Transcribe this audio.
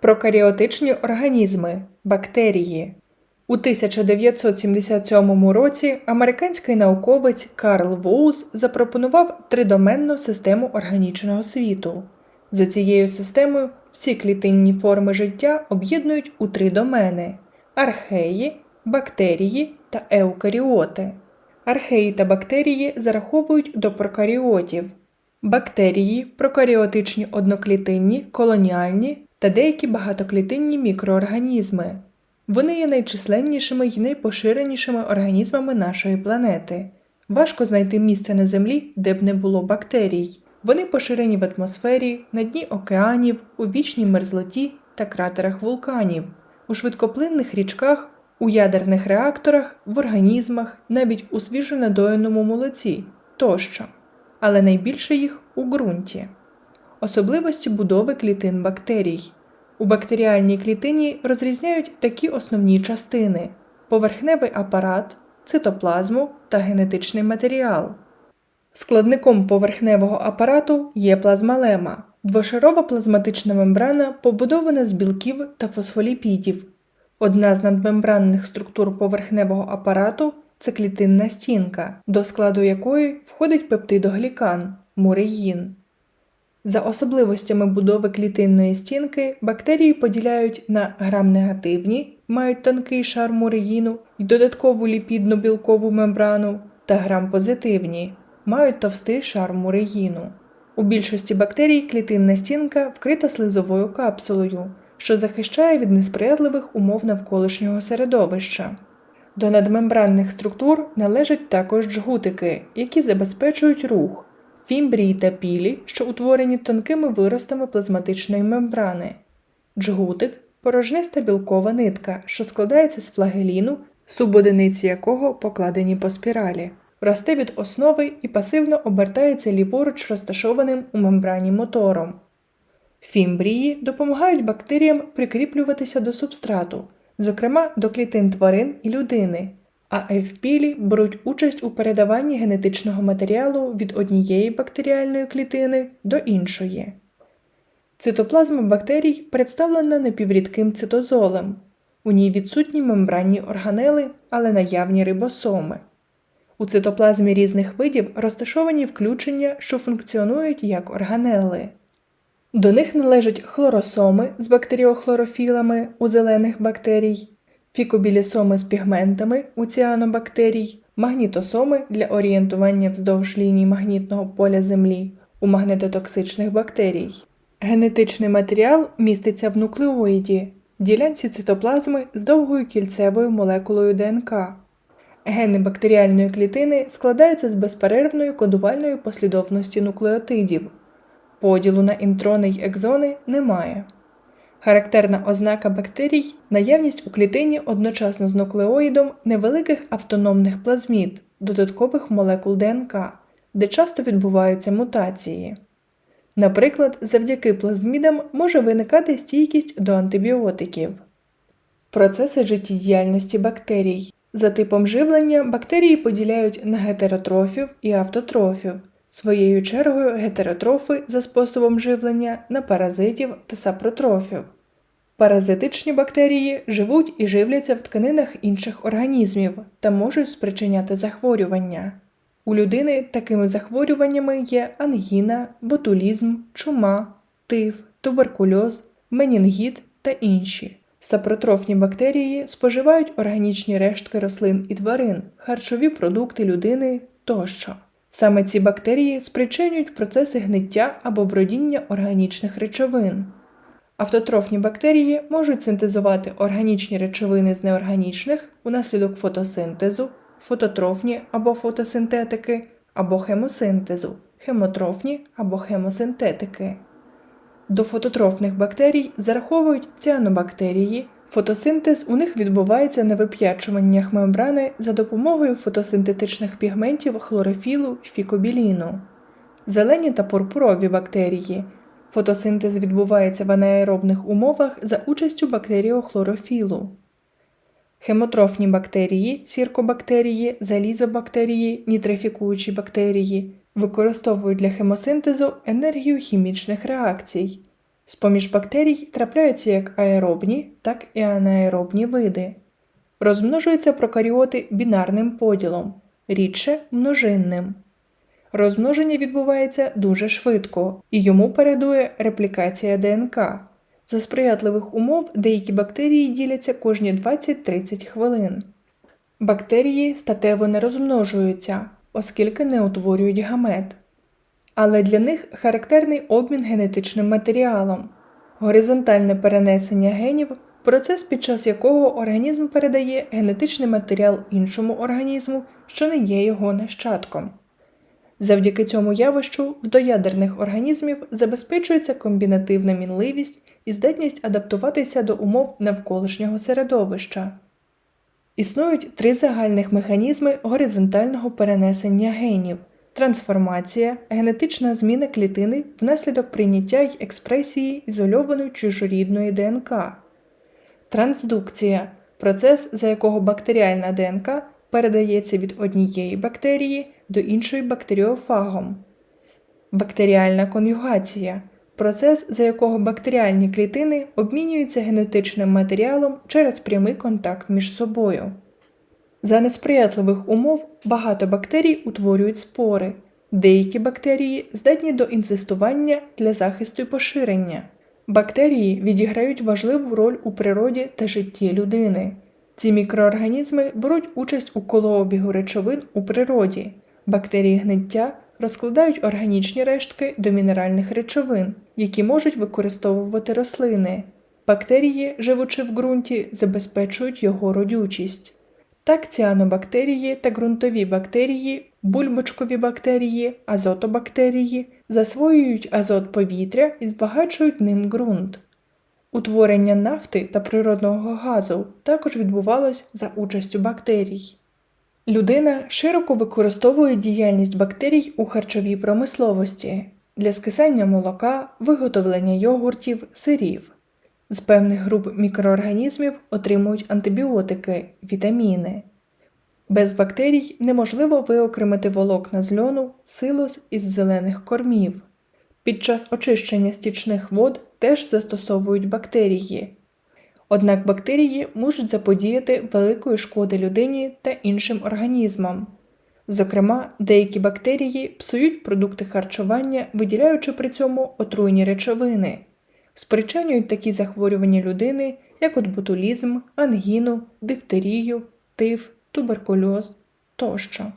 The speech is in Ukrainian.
Прокаріотичні організми бактерії. У 1977 році американський науковець Карл Воус запропонував тридоменну систему органічного світу. За цією системою всі клітинні форми життя об'єднують у три домени археї, бактерії та еукаріоти. Археї та бактерії зараховують до прокаріотів. Бактерії прокаріотичні одноклітинні, колоніальні та деякі багатоклітинні мікроорганізми. Вони є найчисленнішими й найпоширенішими організмами нашої планети. Важко знайти місце на Землі, де б не було бактерій. Вони поширені в атмосфері, на дні океанів, у вічній мерзлоті та кратерах вулканів, у швидкоплинних річках, у ядерних реакторах, в організмах, навіть у свіжонадоєному молоці тощо. Але найбільше їх у ґрунті. Особливості будови клітин бактерій. У бактеріальній клітині розрізняють такі основні частини: поверхневий апарат, цитоплазму та генетичний матеріал. Складником поверхневого апарату є плазмалема двошарова плазматична мембрана, побудована з білків та фосфоліпідів. Одна з надмембранних структур поверхневого апарату це клітинна стінка, до складу якої входить пептидоглікан муреїн. За особливостями будови клітинної стінки бактерії поділяють на грам-негативні, мають тонкий шар муреїну і додаткову ліпідно-білкову мембрану, та грам-позитивні, мають товстий шар муреїну. У більшості бактерій клітинна стінка вкрита слизовою капсулою, що захищає від несприятливих умов навколишнього середовища. До надмембранних структур належать також джгутики, які забезпечують рух фімбрії та пілі, що утворені тонкими виростами плазматичної мембрани. Джгутик порожниста білкова нитка, що складається з флагеліну, субодиниці якого покладені по спіралі, росте від основи і пасивно обертається ліворуч розташованим у мембрані мотором. Фімбрії допомагають бактеріям прикріплюватися до субстрату, зокрема до клітин тварин і людини а евпілі беруть участь у передаванні генетичного матеріалу від однієї бактеріальної клітини до іншої. Цитоплазма бактерій представлена напіврідким цитозолем. У ній відсутні мембранні органели, але наявні рибосоми. У цитоплазмі різних видів розташовані включення, що функціонують як органели. До них належать хлоросоми з бактеріохлорофілами у зелених бактерій, фікобілісоми з пігментами у ціанобактерій, магнітосоми для орієнтування вздовж ліній магнітного поля Землі у магнетотоксичних бактерій. Генетичний матеріал міститься в нуклеоїді, ділянці цитоплазми з довгою кільцевою молекулою ДНК. Гени бактеріальної клітини складаються з безперервної кодувальної послідовності нуклеотидів. Поділу на інтрони й екзони немає. Характерна ознака бактерій наявність у клітині одночасно з нуклеоїдом невеликих автономних плазмід, додаткових молекул ДНК, де часто відбуваються мутації. Наприклад, завдяки плазмідам може виникати стійкість до антибіотиків. Процеси життєдіяльності бактерій. За типом живлення бактерії поділяють на гетеротрофів і автотрофів. Своєю чергою гетеротрофи за способом живлення на паразитів та сапротрофів. Паразитичні бактерії живуть і живляться в тканинах інших організмів та можуть спричиняти захворювання. У людини такими захворюваннями є ангіна, ботулізм, чума, тиф, туберкульоз, менінгіт та інші. Сапротрофні бактерії споживають органічні рештки рослин і тварин, харчові продукти людини тощо. Саме ці бактерії спричинюють процеси гниття або бродіння органічних речовин. Автотрофні бактерії можуть синтезувати органічні речовини з неорганічних унаслідок фотосинтезу, фототрофні або фотосинтетики, або хемосинтезу, хемотрофні або хемосинтетики. До фототрофних бактерій зараховують ціанобактерії. Фотосинтез у них відбувається на вип'ячуваннях мембрани за допомогою фотосинтетичних пігментів хлорофілу фікобіліну. Зелені та пурпурові бактерії. Фотосинтез відбувається в анаеробних умовах за участю бактеріохлорофілу. Хемотрофні бактерії, сіркобактерії, залізобактерії, нітрифікуючі бактерії використовують для хемосинтезу енергію хімічних реакцій. З-поміж бактерій трапляються як аеробні, так і анаеробні види. Розмножуються прокаріоти бінарним поділом, рідше множинним. Розмноження відбувається дуже швидко, і йому передує реплікація ДНК. За сприятливих умов деякі бактерії діляться кожні 20-30 хвилин. Бактерії статево не розмножуються, оскільки не утворюють гамет. Але для них характерний обмін генетичним матеріалом, горизонтальне перенесення генів процес, під час якого організм передає генетичний матеріал іншому організму, що не є його нащадком. Завдяки цьому явищу в доядерних організмів забезпечується комбінативна мінливість і здатність адаптуватися до умов навколишнього середовища. Існують три загальних механізми горизонтального перенесення генів: трансформація, генетична зміна клітини внаслідок прийняття й експресії ізольованої чужорідної ДНК, трансдукція процес, за якого бактеріальна ДНК передається від однієї бактерії до іншої бактеріофагом, бактеріальна конюгація процес, за якого бактеріальні клітини обмінюються генетичним матеріалом через прямий контакт між собою. За несприятливих умов багато бактерій утворюють спори. Деякі бактерії здатні до інцестування для захисту і поширення. Бактерії відіграють важливу роль у природі та житті людини. Ці мікроорганізми беруть участь у колообігу речовин у природі. Бактерії гниття розкладають органічні рештки до мінеральних речовин, які можуть використовувати рослини. Бактерії, живучи в ґрунті, забезпечують його родючість. Так ціанобактерії та ґрунтові бактерії, бульбочкові бактерії, азотобактерії засвоюють азот повітря і збагачують ним ґрунт. Утворення нафти та природного газу також відбувалось за участю бактерій. Людина широко використовує діяльність бактерій у харчовій промисловості для скисання молока, виготовлення йогуртів, сирів. З певних груп мікроорганізмів отримують антибіотики, вітаміни. Без бактерій неможливо виокремити волокна з льону, силос із зелених кормів. Під час очищення стічних вод теж застосовують бактерії. Однак бактерії можуть заподіяти великої шкоди людині та іншим організмам. Зокрема, деякі бактерії псують продукти харчування, виділяючи при цьому отруйні речовини, спричинюють такі захворювання людини, як от ботулізм, ангіну, дифтерію, тиф, туберкульоз тощо.